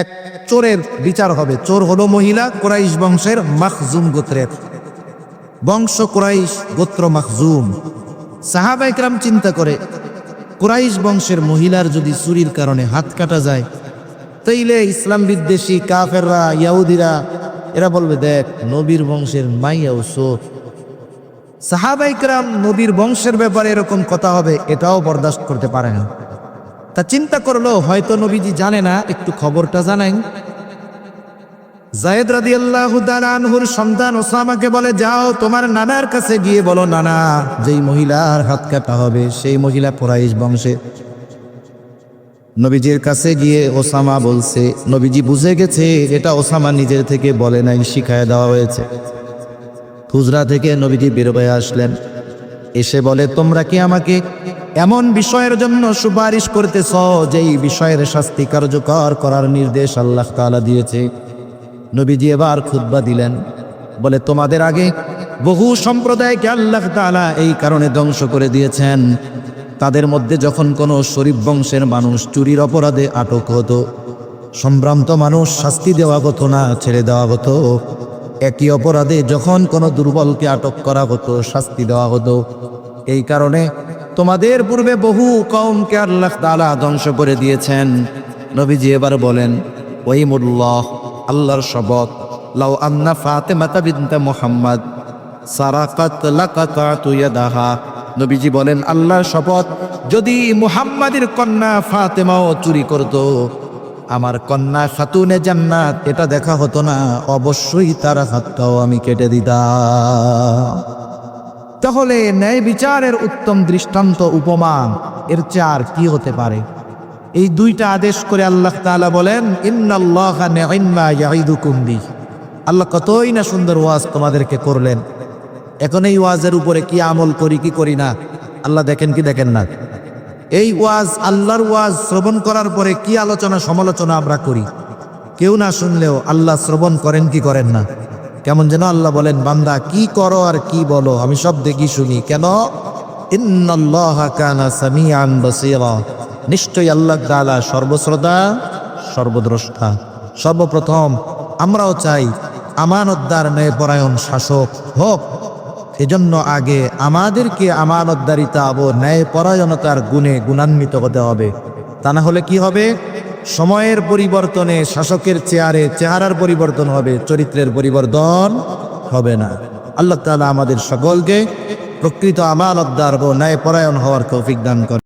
এক চোরের বিচার হবে। চোর হলো মহিলা, কোরাইশ বংশের মাখজুম গোত্রের। বংশ কোরাইশ, গোত্র মাখজুম। সাহাবা একরাম চিন্তা করে, কোরাইশ বংশের মহিলার যদি চুরির কারণে হাত কাটা যায়, তাইলে ইসলাম বিদ্বেষী কাফেররা, ইয়াহুদিরা, এরা বলবে, দেখ, নবীর বংশের মাইয়াও চোর। সাহাবাইকরাম নবীর বংশের ব্যাপারে এরকম কথা হবে, এটাও বরদাস্ত করতে পারে না। তা চিন্তা করল, হয়তো নবীজি জানে না, একটু খবরটা জানাই। জায়েদ রাদি আল্লাহ আনহুর সন্তান ওসামাকে বলে, যাও তোমার নানার কাছে গিয়ে বলো, নানা, যেই মহিলার হাত কাটা হবে, সেই মহিলা পোরাইশ বংশে। নবীজির কাছে গিয়ে ওসামা বলছে, নবীজি বুঝে গেছে, এটা ওসামা নিজের থেকে বলে নাই, শিখায় দেওয়া হয়েছে। হুজরা থেকে নবীজি বেরোবে আসলেন। এসে বলে, তোমরা কি আমাকে এমন বিষয়ের জন্য সুপারিশ করতেছ যেই বিষয়ের শাস্তি কার্যকর করার নির্দেশ আল্লাহ তাআলা দিয়েছে। নবীজি এবার খুতবা দিলেন, বলে, তোমাদের আগে বহু সম্প্রদায়কে আল্লাহ তাআলা এই কারণে ধ্বংস করে দিয়েছেন। তাদের মধ্যে যখন কোনো শরীফ বংশের মানুষ চুরির অপরাধে আটক হতো, সম্ভ্রান্ত মানুষ শাস্তি দেওয়া হতো না, ছেড়ে দেওয়া হতো। একই অপরাধে যখন কোনো দুর্বলকে আটক করা হতো, শাস্তি দেওয়া হতো। এই কারণে তোমাদের পূর্বে বহু কমকে আল্লাহ তাআলা ধ্বংস করে দিয়েছেন। নবীজি এবার বলেন ওইমুল্লাহ আল্লাহর শপথ। লাউ আন্না ফাতেমাতা বিনতে মুহাম্মদ। সারাকাত লাকাতাতু ইয়াদাহা। নবীজি বলেন, আল্লাহর শপথ যদি মুহাম্মাদের কন্যা ফাতেমাও চুরি করত, আমার কন্যা খাতুনে জান্নাত, এটা দেখা হতো না। অবশ্যই তার হাতটাও আমি কেটে দিতাম। তাহলে ন্যায় বিচারের উত্তম দৃষ্টান্ত উপমা এর চার কি হতে পারে? এই দুইটা আদেশ করে আল্লাহ তাআলা বলেন, ইন্নাল্লাহ নি'মা ইয়াইদুকুম আল্লাহ কতই না সুন্দর ওয়াজ তোমাদেরকে করলেন। এখন এই ওয়াজের উপরে কি আমল করি, কি করি না, আল্লাহ দেখেন কি দেখেন না। এই ওয়াজ আল্লাহর ওয়াজ শ্রবণ করার পরে কি আলোচনা সমালোচনা আমরা করি? কেউ না শুনলেও আল্লাহ শ্রবণ করেন কি করেন না। কেমন যেন আল্লাহ বলেন, বান্দা, কি করো আর কি বলো? আমি সব দেখি শুনি। কেন? নিশ্চয়ই আল্লাহ তাআলা সর্বশ্রোতা, সর্বদ্রষ্টা। সর্বপ্রথম, আমরাও চাই আমানতদার ন্যায়পরায়ণ শাসক হোক। এজন্য আগে আমাদেরকে আমানতদারিতা ও ন্যায়পরায়ণতার গুণে গুণান্বিত হতে হবে। তা না হলে কি হবে? সময়ের পরিবর্তনে শাসকের চেয়ারে চেহারার পরিবর্তন হবে, চরিত্রের পরিবর্তন হবে না। আল্লাহ তালা আমাদের সকলকে প্রকৃত আমানতদার ও ন্যায় পরায়ণ হওয়ার তৌফিক দান করে